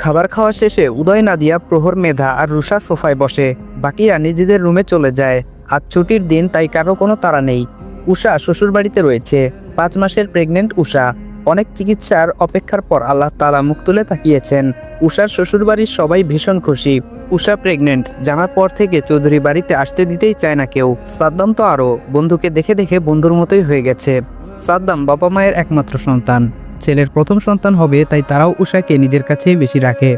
খাবার খাওয়া শেষে উদয়, নাদিয়া, প্রহর, মেধা আর রুষা সোফায় বসে। বাকিরা নিজেদের রুমে চলে যায়। আজ ছুটির দিন, তাই কারও কোনো তাড়া নেই। উষা শ্বশুরবাড়িতে রয়েছে। পাঁচ মাসের প্রেগনেন্ট উষা। অনেক চিকিৎসার অপেক্ষার পর আল্লাহ তালা মুখ তুলে তাকিয়েছেন। উষার শ্বশুরবাড়ির সবাই ভীষণ খুশি। উষা প্রেগনেন্ট জানার পর থেকে চৌধুরী বাড়িতে আসতে দিতেই চায় না কেউ। সাদ্দাম তো আরও বন্ধুকে দেখে দেখে বন্ধুর মতোই হয়ে গেছে। সাদ্দাম বাবা মায়ের একমাত্র সন্তান। ছেলের প্রথম সন্তান হবে তাই তারাও উষাকে নিজের কাছেই বেশি রাখে।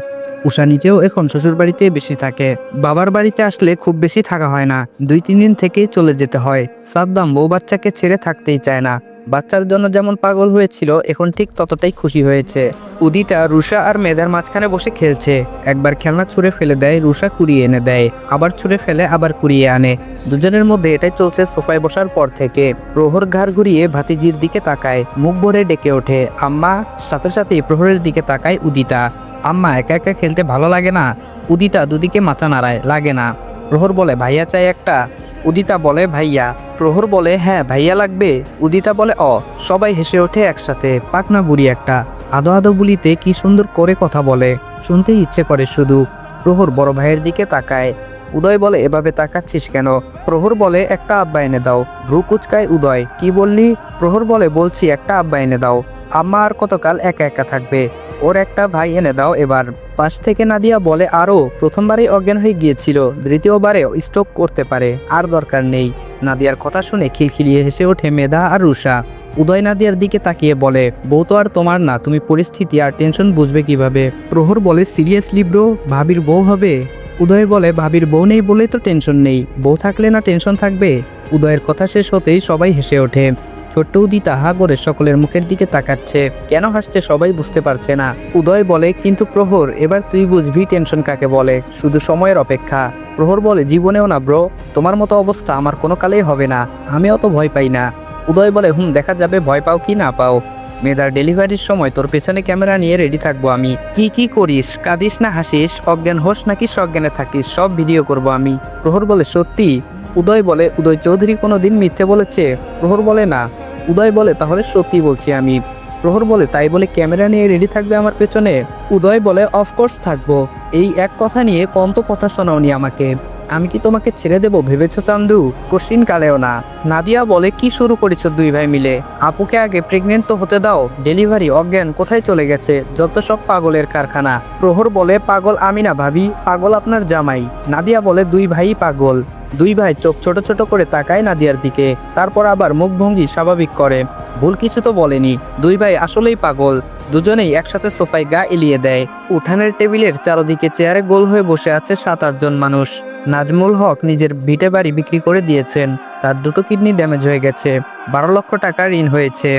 উষা নিজেও এখন শ্বশুর বাড়িতে বেশি থাকে। বাবার বাড়িতে আসলে খুব বেশি থাকা হয় না। দুই, তিন দিন থেকেই চলে যেতে হয়। সাদ্দাম বউ বাচ্চাকে ছেড়ে থাকতেই চায় না। বাচ্চার জন্য যেমন পাগল হয়েছিল, এখন ঠিক ততটাই খুশি হয়েছে। উদিতা, রুষা আর মেধার মাঝখানে বসে খেলছে। একবার খেলনা ছুঁড়ে ফেলে দেয়, রুষা কুড়িয়ে এনে দেয়। আবার ছুঁড়ে ফেলে, আবার কুড়িয়ে আনে। দুজনের মধ্যে এটাই চলছে সোফায় বসার পর থেকে। প্রহর ঘাড় ঘুরিয়ে ভাতিজির দিকে তাকায়। মুখ ভরে ডেকে ওঠে। আম্মা, সাথে সাথেই প্রহরের দিকে তাকায় উদিতা। আম্মা একা একা খেলতে ভালো লাগে না। উদিতা দুদিকে মাথা নাড়ায়, লাগে না। প্রহর বলে, ভাইয়া চাই একটা। উদিতা বলে, ভাইয়া। প্রহর বলে হ্যাঁ ভাইয়া লাগবে। উদিতা বলে, অ। সবাই হেসে ওঠে একসাথে পাকনা বুড়ি একটা। আদো আদো বুলিতে কি সুন্দর করে কথা বলে, শুনতেই ইচ্ছে করে শুধু। প্রহর বড় ভাইয়ের দিকে তাকায়, উদয় বলে, এভাবে তাকাচ্ছিস কেন? প্রহর বলে, একটা আব্বা এনে দাও। ভ্রু কুচকায় উদয়, কি বললি? প্রহর বলে, বলছি, একটা আব্বা এনে দাও। আম্মা আর কতকাল একা একা থাকবে? ওর একটা ভাই এনে দাও এবার। পাশ থেকে নাদিয়া বলে আরও প্রথমবারেই অজ্ঞান হয়ে গিয়েছিল। দ্বিতীয়বারে স্ট্রোক করতে পারে, আর দরকার নেই। নাদিয়ার কথা শুনে খিলখিলিয়ে হেসে ওঠে মেধা আর রুষা উদয় নাদিয়ার দিকে তাকিয়ে বলে, বউ তো আর তোমার না, তুমি পরিস্থিতি আর টেনশন বুঝবে কীভাবে? প্রহর বলে, সিরিয়াসলি ব্রো, ভাবির বউ হবে? উদয় বলে, ভাবির বউ নেই বলেই তো টেনশন নেই। বউ থাকলে না টেনশন থাকবে? উদয়ের কথা শেষ হতেই সবাই হেসে ওঠে। ছোট্ট উদিতা হা করে সকলের মুখের দিকে তাকাচ্ছে। কেন হাসছে সবাই বুঝতে পারছে না। উদয় বলে, কিন্তু প্রহর, এবার তুই বুঝবি টেনশন কাকে বলে। শুধু সময়ের অপেক্ষা। প্রহর বলে, জীবনেও না ব্রো, তোমার মতো অবস্থা আমার কোনো কালেই হবে না। আমি অত ভয় পাই না। উদয় বলে, হুম, দেখা যাবে, ভয় পাও কি না পাও। মেয়েদার ডেলিভারির সময় তোর পেছনে ক্যামেরা নিয়ে রেডি থাকব আমি। কি কি করিস? কাঁদিস না, হাসিস? অজ্ঞান হোস নাকি সজ্ঞানে থাকিস? সব ভিডিও করব আমি। প্রহর বলে, সত্যি? উদয় বলে, উদয় চৌধুরী কোনো দিন মিথ্যে বলেছে? প্রহর বলে, না। উদয় বলে, তাহলে সত্যি বলছি আমি। প্রহর বলে, তাই বলে ক্যামেরা নিয়ে রেডি থাকবে আমার পেছনে? উদয় বলে অফকোর্স থাকব। এই এক কথা নিয়ে কম তো কথা শোনাওনি আমাকে। আমি কি তোমাকে ছেড়ে দেবো ভেবেছো চান্দু? কোশ্চিন কালেও না। নাদিয়া বলে, কি শুরু করেছ দুই ভাই মিলে? আপুকে আগে প্রেগনেন্ট তো হতে দাও। ডেলিভারি অজ্ঞান, কোথায় চলে গেছে? যত সব পাগলের কারখানা। প্রহর বলে, পাগল আমি না ভাবি, পাগল আপনার জামাই। নাদিয়া বলে, দুই ভাই পাগল। দুই ভাই চোখ ছোট ছোট করে তাকায় নাদিয়ার দিকে। তারপর আবার মুখভঙ্গি স্বাভাবিক করে। ভুল কিছু তো বলেনি। দুই ভাই আসলেই পাগল। দুজনেই একসাথে সোফায় গা এলিয়ে দেয়। উঠানের টেবিলের চারদিকে চেয়ারে গোল হয়ে বসে আছে সাত আটজন মানুষ। নাজমুল হক নিজের ভিটে বাড়ি বিক্রি করে দিয়েছেন। তার দুটো কিডনি ড্যামেজ হয়ে গেছে। বারো লক্ষ টাকা ঋণ হয়েছে।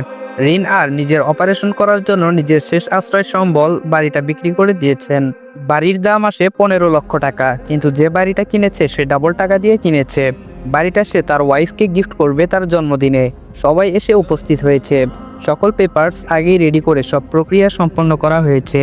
ঋণ আর নিজের অপারেশন করার জন্য নিজের শেষ আশ্রয় সম্বল বাড়িটা বিক্রি করে দিয়েছেন। বাড়ির দাম আসে পনেরো লক্ষ টাকা, কিন্তু যে বাড়িটা কিনেছে সে ডাবল টাকা দিয়ে কিনেছে। বাড়িটা সে তার ওয়াইফকে গিফট করবে তার জন্মদিনে। সবাই এসে উপস্থিত হয়েছে। সকল পেপারস আগেই রেডি করে সব প্রক্রিয়া সম্পন্ন করা হয়েছে।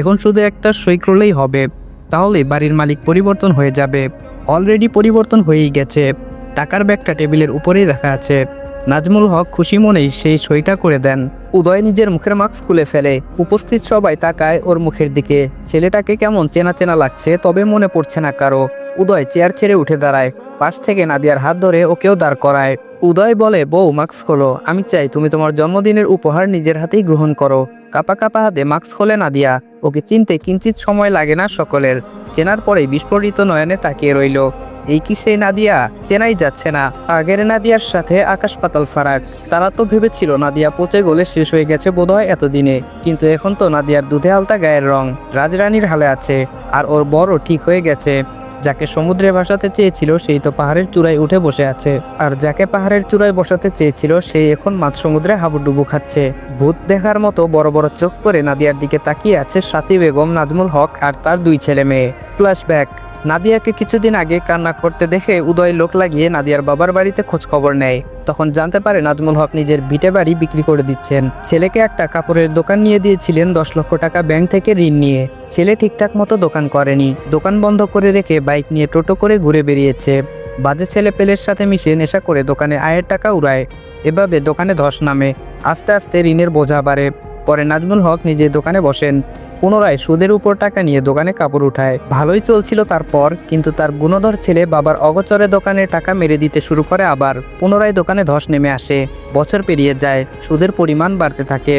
এখন শুধু একটা সই করলেই হবে। তাহলে বাড়ির মালিক পরিবর্তন হয়ে যাবে। অলরেডি পরিবর্তন হয়েই গেছে। টাকার ব্যাগটা টেবিলের উপরেই রাখা আছে। নাজমুল হক খুশি মনেই সেই সইটা করে দেন। উদয় নিজের মুখের মাস্ক খুলে ফেলে। উপস্থিত সবাই তাকায় ওর মুখের দিকে। ছেলেটাকে কেমন চেনা চেনা লাগছে, তবে মনে পড়ছে না কারও। উদয় চেয়ার ছেড়ে উঠে দাঁড়ায়। পাশ থেকে নাদিয়ার হাত ধরে ওকেও দাঁড় করায়। উদয় বলে, বউ, মাস্ক খোলো। আমি চাই তুমি তোমার জন্মদিনের উপহার নিজের হাতেই গ্রহণ করো। কাপা কাপা হাতে মাস্ক খোলে নাদিয়া। ওকে চিনতে কিঞ্চিত সময় লাগে না সকলের। চেনার পরে বিস্ফোরিত নয়নে তাকিয়ে রইল। এই কি সেই নাদিয়া? চেনাই যাচ্ছে না। আগের নাদিয়ার সাথে আকাশ পাতাল ফারাক। তারা তো ভেবেছিল নাদিয়া পচে গলে শেষ হয়ে গেছে বোধহয় এতদিনে। কিন্তু এখন তো নাদিয়ার দুধে আলতা গায়ের রং। রাজরানীর হালে আছে। আর ওর বড় ঠিক হয়ে গেছে। যাকে সমুদ্রে ভাসাতে চেয়েছিল, সেই তো পাহাড়ের চূড়ায় উঠে বসে আছে। আর যাকে পাহাড়ের চূড়ায় বসাতে চেয়েছিল সেই এখন মাছ সমুদ্রে হাবুডুবু খাচ্ছে। ভূত দেখার মতো বড় বড় চোখ করে নাদিয়ার দিকে তাকিয়ে আছে সাথী বেগম, নাজমুল হক আর তার দুই ছেলে মেয়ে। ফ্ল্যাশব্যাক নাদিয়াকে কিছুদিন আগে কান্না করতে দেখে উদয় লোক লাগিয়ে নাদিয়ার বাবার বাড়িতে খোঁজ খবর নেয়। তখন জানতে পারে নাজমুল হক নিজের ভিটে বাড়ি বিক্রি করে দিচ্ছেন। ছেলেকে একটা কাপড়ের দোকান নিয়ে দিয়েছিলেন দশ লক্ষ টাকা ব্যাংক থেকে ঋণ নিয়ে। ছেলে ঠিকঠাক মতো দোকান করেনি। দোকান বন্ধ করে রেখে বাইক নিয়ে টোটো করে ঘুরে বেরিয়েছে। বাজে ছেলে পেলের সাথে মিশে নেশা করে দোকানে আয়ের টাকা উড়ায়। এভাবে দোকানে ধস নামে। আস্তে আস্তে ঋণের বোঝা বাড়ে। পরে নাজমুল হক নিজে দোকানে বসেন। পুনরায় সুদের উপর টাকা নিয়ে দোকানে কাপড় উঠায়। ভালোই চলছিল তারপর, কিন্তু তার গুণধর ছেলে বাবার অগচরে দোকানে টাকা মেরে দিতে শুরু করে আবার। পুনরায় দোকানে ধস নেমে আসে। বছর পেরিয়ে যায়, সুদের পরিমাণ বাড়তে থাকে।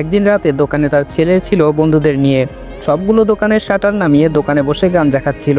একদিন রাতে দোকানে তার ছেলে ছিল বন্ধুদের নিয়ে। সবগুলো দোকানের শাটার নামিয়ে দোকানে বসে গান খাচ্ছিল।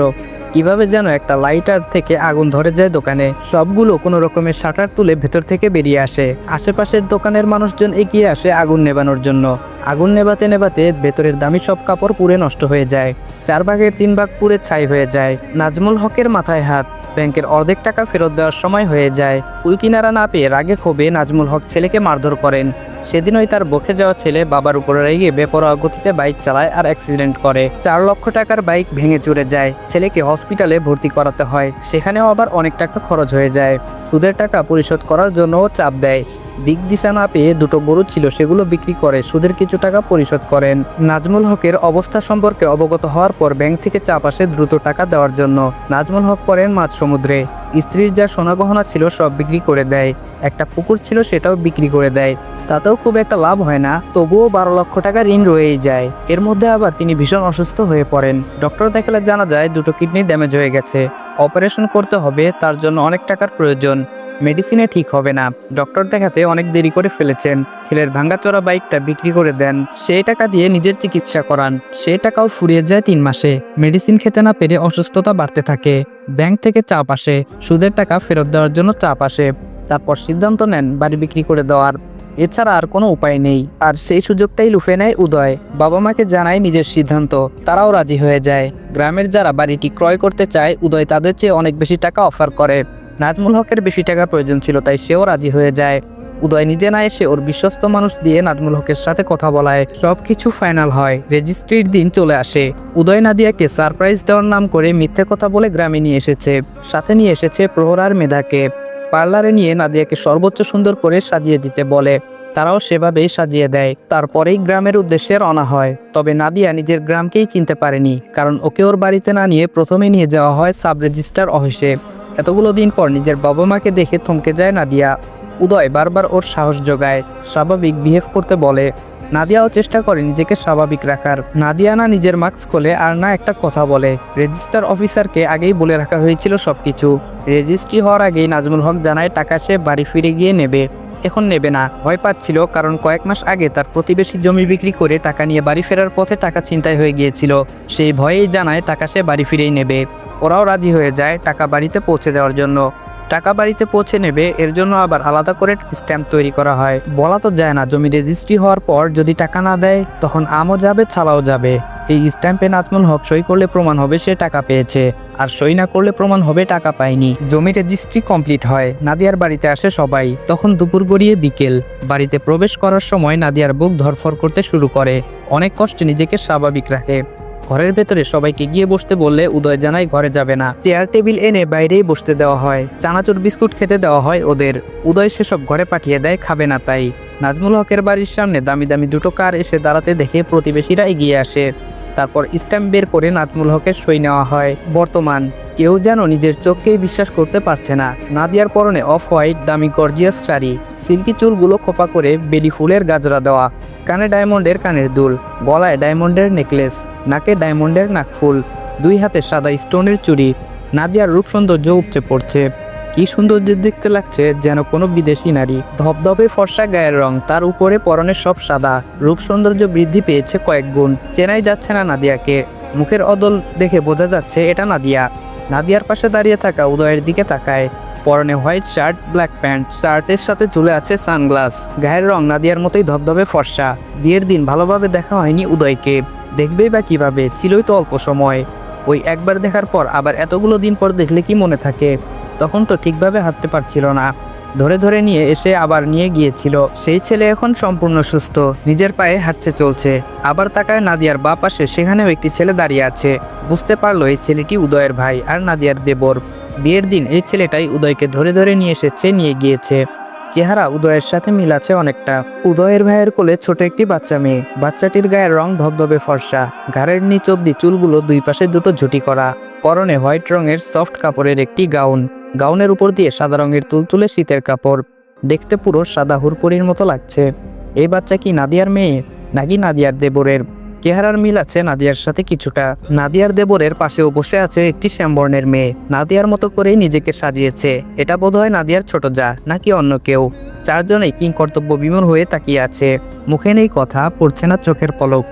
কীভাবে যেন একটা লাইটার থেকে আগুন ধরে যায় দোকানে, সবগুলো কোনো রকমের শাটার তুলে ভেতর থেকে বেরিয়ে আসে। আশেপাশের দোকানের মানুষজন এগিয়ে আসে আগুন নেবানোর জন্য। আগুন নেবাতে নেবাতে ভেতরের দামি সব কাপড় পুড়ে নষ্ট হয়ে যায়। চার ভাগের তিন ভাগ পুড়ে ছাই হয়ে যায়। নাজমুল হকের মাথায় হাত। ব্যাংকের অর্ধেক টাকা ফেরত দেওয়ার সময় হয়ে যায়। কুল কিনারা না পেয়ে রাগে ক্ষোভে নাজমুল হক ছেলেকে মারধর করেন। সেদিনই তার বকে যাওয়া ছেলে বাবার উপরে রেগে বেপরোয়া গতিতে বাইক চালায় আর অ্যাক্সিডেন্ট করে। চার লক্ষ টাকার বাইক ভেঙে চুরে যায়। ছেলেকে হসপিটালে ভর্তি করাতে হয়। সেখানেও আবার অনেক টাকা খরচ হয়ে যায়। সুদের টাকা পরিশোধ করার জন্যও চাপ দেয়। দিক দিশা না পেয়ে দুটো গরু ছিল সেগুলো বিক্রি করে সুদের কিছু টাকা পরিশোধ করেন। নাজমুল হকের অবস্থা সম্পর্কে অবগত হওয়ার পর ব্যাংক থেকে চাপ আসে দ্রুত টাকা দেওয়ার জন্য। নাজমুল হক পড়েন মাঝ সমুদ্রে। স্ত্রীর যা সোনা গহনা ছিল সব বিক্রি করে দেয়। একটা পুকুর ছিল সেটাও বিক্রি করে দেয়। তাতেও খুব একটা লাভ হয় না। তবুও বারো লক্ষ টাকা ঋণ রয়েই যায়। এর মধ্যে আবার তিনি ভীষণ অসুস্থ হয়ে পড়েন। ডক্টর দেখালে জানা যায়, দুটো কিডনি ড্যামেজ হয়ে গেছে। অপারেশন করতে হবে, তার জন্য অনেক টাকার প্রয়োজন। মেডিসিনে ঠিক হবে না। ডক্টর দেখাতে অনেক দেরি করে ফেলেছেন। ছেলের ভাঙ্গাচোরা বাইকটা বিক্রি করে দেন। সেই টাকা দিয়ে নিজের চিকিৎসা করান। সেই টাকাও ফুরিয়ে যায় তিন মাসে। মেডিসিন খেতে না পেরে অসুস্থতা বাড়তে থাকে। ব্যাংক থেকে চাপ আসে। সুদের টাকা ফেরত দেওয়ার জন্য চাপ আসে। তারপর সিদ্ধান্ত নেন বাড়ি বিক্রি করে দেওয়ার। এছাড়া আর কোনো উপায় নেই। আর সেই সুযোগটাই লুফে নেয় উদয়। বাবা মাকে জানায় নিজের সিদ্ধান্ত। তারাও রাজি হয়ে যায়। গ্রামের যারা বাড়িটি ক্রয় করতে চায়, উদয় তাদের চেয়ে অনেক বেশি টাকা অফার করে। নাজমুল হকের বেশি টাকা প্রয়োজন ছিল, তাই সেও রাজি হয়ে যায়। উদয় নিজে না এসে ওর বিশ্বস্ত মানুষ দিয়ে নাজমুল হকের সাথে কথা বলায়। সব কিছু ফাইনাল হয়। রেজিস্ট্রির দিন চলে আসে। উদয় নাদিয়াকে সারপ্রাইজ দেওয়ার নাম করে মিথ্যে কথা বলে গ্রামে নিয়ে এসেছে। সাথে নিয়ে এসেছে প্রহরার মেধাকে। পার্লারে নিয়ে নাদিয়াকে সর্বোচ্চ সুন্দর করে সাজিয়ে দিতে বলে। তারাও সেভাবেই সাজিয়ে দেয়। তারপরেই গ্রামের উদ্দেশ্যে রওনা হয়। তবে নাদিয়া নিজের গ্রামকেই চিনতে পারেনি, কারণ ওকে ওর বাড়িতে না নিয়ে প্রথমে নিয়ে যাওয়া হয় সাব রেজিস্টার অফিসে। এতগুলো দিন পর নিজের বাবা মাকে দেখে থমকে যায় নাদিয়া। উদয় বারবার ওর সাহস যোগায়। স্বাভাবিক বিহেভ করতে বলে নাদিয়াও চেষ্টা করে নিজেকে স্বাভাবিক রাখার। নাদিয়া না নিজের মাস্ক খোলে আর না একটা কথা বলে। রেজিস্টার অফিসারকে আগেই বলে রাখা হয়েছিল সবকিছু। রেজিস্ট্রি হওয়ার আগেই নাজমুল হক জানায় টাকা সে বাড়ি ফিরে গিয়ে নেবে। এখন নেবে না। ভয় পাচ্ছিল কারণ কয়েক মাস আগে তার প্রতিবেশী জমি বিক্রি করে টাকা নিয়ে বাড়ি ফেরার পথে টাকা ছিনতাই হয়ে গিয়েছিল। সেই ভয়েই জানায় টাকা সে বাড়ি ফিরেই নেবে। ওরাও রাজি হয়ে যায় টাকা বাড়িতে পৌঁছে দেওয়ার জন্য। টাকা বাড়িতে পৌঁছে নেবে, এর জন্য আবার আলাদা করে স্ট্যাম্প তৈরি করা হয়। বলা তো যায় না, জমি রেজিস্ট্রি হওয়ার পর যদি টাকা না দেয়, তখন আমও যাবে ছাড়াও যাবে। এই স্ট্যাম্পে নাজমুল হক সই করলে প্রমাণ হবে সে টাকা পেয়েছে, আর সই না করলে প্রমাণ হবে টাকা পায়নি। জমি রেজিস্ট্রি কমপ্লিট হয়, নাদিয়ার বাড়িতে আসে সবাই। তখন দুপুর গড়িয়ে বিকেল, বাড়িতে প্রবেশ করার সময় নাদিয়ার বুক ধরফর করতে শুরু করে। অনেক কষ্টে নিজেকে স্বাভাবিক রাখে। ঘরের ভেতরে সবাইকে গিয়ে বসতে বললে উদয় জানাই ঘরে যাবে না। চেয়ার, টেবিল এনে বাইরেই বসতে দেওয়া হয়। চানাচুর, বিস্কুট খেতে দেওয়া হয় ওদের। উদয় সেসব ঘরে পাঠিয়ে দেয়, খাবে না তাই। নাজমুল হকের বাড়ির সামনে দামি দামি দুটো কার এসে দাঁড়াতে দেখে প্রতিবেশীরা এগিয়ে আসে। তারপর স্ট্যাম্প বের করে নাজমুল হকের সই নেওয়া হয়। বর্তমান, কেউ যেন নিজের চোখকেই বিশ্বাস করতে পারছে না। নাদিয়ার পরনে অফ হোয়াইট, দামি গর্জিয়াস শাড়ি, সিল্কি চুলগুলো খোপা করে বেলি ফুলের গাজরা দেওয়া, কানে ডায়মন্ডের কানের দুল, গলায় ডায়মন্ডের নেকলেস, নাকে ডায়মন্ডের নাকফুল দুই হাতে সাদা স্টোনের চুড়ি। নাদিয়ার রূপ সৌন্দর্য উপচে পড়ছে। কি সৌন্দর্য দেখতে লাগছে যেন কোনো বিদেশি নারী। ধবধবে ফর্সা গায়ের রং, তার উপরে পরনের সব সাদা। রূপ সৌন্দর্য বৃদ্ধি পেয়েছে কয়েক গুণ। চেনাই যাচ্ছে না নাদিয়াকে। মুখের অদল দেখে বোঝা যাচ্ছে এটা নাদিয়া। নাদিয়ার পাশে দাঁড়িয়ে থাকা উদয়ের দিকে তাকায়। পরনে হোয়াইট শার্ট, ব্ল্যাক প্যান্ট। শার্টের সাথে ঝুলে আছে সানগ্লাস। গায়ের রং নাদিয়ার মতোই ধবধবে ফর্সা। বিয়ের দিন ভালোভাবে দেখা হয়নি উদয়কে। দেখবেই বা কীভাবে, ছিলই তো অল্প সময়। ওই একবার দেখার পর আবার এতগুলো দিন পর দেখলে কি মনে থাকে? তখন তো ঠিকভাবে হাঁটতে পারছিল না। ধরে ধরে নিয়ে এসে আবার নিয়ে গিয়েছিল। সেই ছেলে এখন সম্পূর্ণ সুস্থ, নিজের পায়ে হাঁটছে চলছে। আবার তাকায় নাদিয়ার বা পাশে, সেখানেও একটি ছেলে দাঁড়িয়ে আছে। বুঝতে পারল এই ছেলেটি উদয়ের ভাই আর নাদিয়ার দেবর। বিয়ের দিন এই ছেলেটাই উদয়কে ধরে ধরে নিয়ে এসেছে, নিয়ে গিয়েছে। চেহারা উদয়ের সাথে মিল আছে অনেকটা। উদয়ের ভাইয়ের কোলে ছোট একটি বাচ্চা মেয়ে। বাচ্চাটির গায়ের রং ধবধবে ফর্সা। ঘাড়ের নিচ অব্দি চুলগুলো দুই পাশে দুটো ঝুটি করা। পরনে হোয়াইট রঙের সফট কাপড়ের একটি গাউন। গাউনের উপর দিয়ে সাদা রঙের তুলতুলে শীতের কাপড়। দেখতে পুরো সাদা হুরপুরির মতো লাগছে। এই বাচ্চা কি নাদিয়ার মেয়ে, নাকি নাদিয়ার দেবরের? চেহারার মিল আছে নাদিয়ার সাথে কিছুটা। নাদিয়ার দেবরের পাশেও বসে আছে একটি শ্যামবর্ণের মেয়ে। নাদিয়ার মতো করেই নিজেকে সাজিয়েছে। এটা বোধহয় নাদিয়ার ছোট যা, নাকি অন্য কেউ? চারজনেই কিং কর্তব্য বিমূর হয়ে তাকিয়ে আছে। মুখে নেই কথা, পড়ছে না চোখের পলক।